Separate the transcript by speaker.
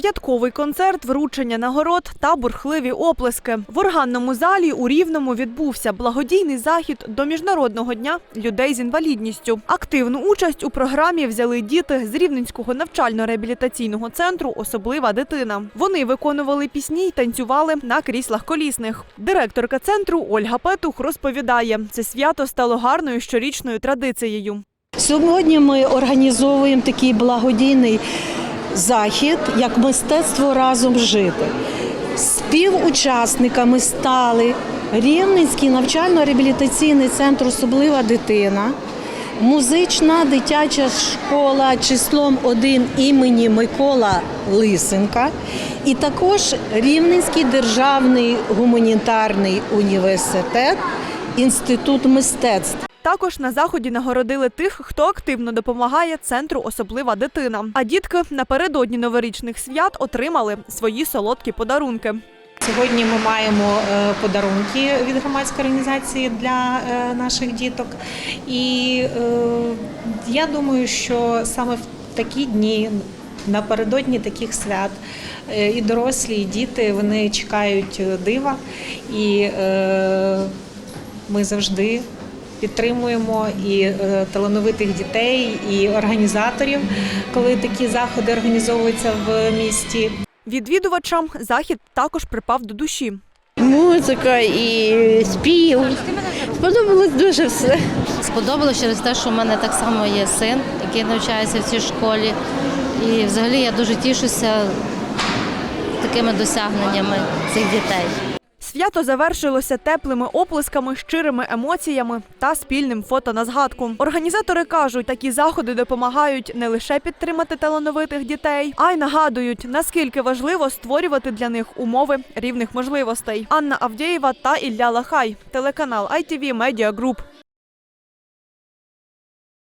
Speaker 1: Святковий концерт, вручення нагород та бурхливі оплески. В органному залі у Рівному відбувся благодійний захід до Міжнародного дня людей з інвалідністю. Активну участь у програмі взяли діти з Рівненського навчально-реабілітаційного центру Особлива дитина. Вони виконували пісні й танцювали на кріслах колісних. Директорка центру Ольга Петух розповідає, це свято стало гарною щорічною традицією.
Speaker 2: Сьогодні ми організовуємо такий благодійний захід, як мистецтво разом жити. Співучасниками стали Рівненський навчально-реабілітаційний центр Особлива дитина, музична дитяча школа числом 1 імені Микола Лисенка, і також Рівненський державний гуманітарний університет, інститут мистецтв.
Speaker 1: Також на заході нагородили тих, хто активно допомагає центру Особлива дитина. А дітки напередодні новорічних свят отримали свої солодкі подарунки.
Speaker 3: Сьогодні ми маємо е, подарунки від громадської організації для е, наших діток. І е, я думаю, що саме в такі дні, напередодні таких свят, і дорослі, і діти вони чекають дива. І ми завжди підтримуємо і е, талановитих дітей, і організаторів, коли такі заходи організовуються в місті.
Speaker 1: Відвідувачам захід також припав до душі.
Speaker 4: Музика і спів. Сподобалось дуже все.
Speaker 5: Сподобалося через те, що в мене так само є син, який навчається в цій школі. І взагалі я дуже тішуся такими досягненнями цих дітей.
Speaker 1: Свято завершилося теплими оплесками, щирими емоціями та спільним фото на згадку. Організатори кажуть, такі заходи допомагають не лише підтримати талановитих дітей, а й нагадують, наскільки важливо створювати для них умови рівних можливостей. Анна Авдєєва та Ілля Лахай, телеканал ITV Media Group.